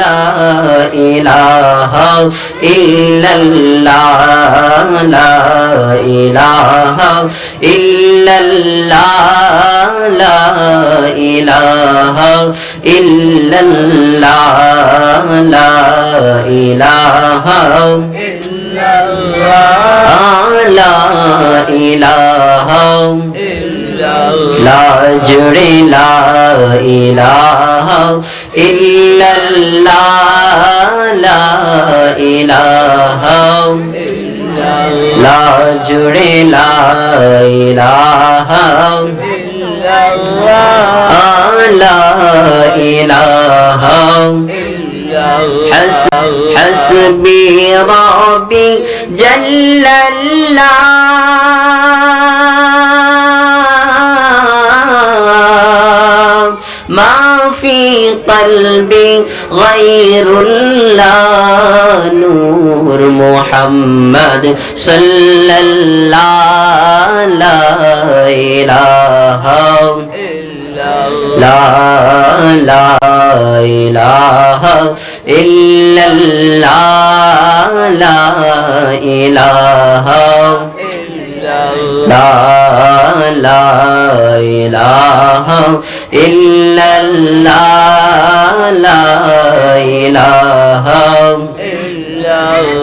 লা ইলাহা ইল্লাল্লাহ লা ইলাহা ইল্লাল্লাহ লা ইলাহা ইল্লাল্লাহ লা ইলাহা লা ইলাহা লা জুড়ে লা ইলাহা ইল্লাল্লাহ লা ইলাহা লা জুড়ে লা ইলাহা লা ইলাহা। حسبي ربي جل الله في قلبي غير الله نور محمد صلى الله لا إله لا لا إله إلا الله. لا إله লা লা ইলাহা ইল্লাল্লাহ লা ইলাহা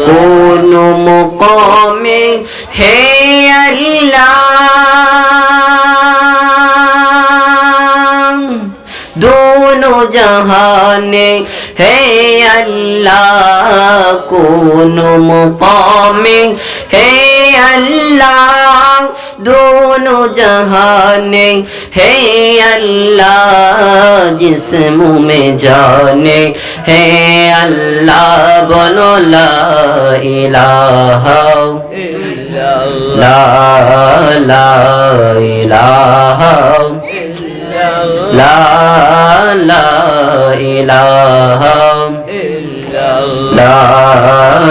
কোন মুকামে হে আল্লাহ? দোনো জাহানে হে আল্লাহ। দুনুম পামে হে আল্লাহ দুনু জহানে। হে আল্লাহ জিসম মে জানে হে আল্লাহ বলো লা ইলাহা লা লা ইলাহা লা লা ইলাহা লা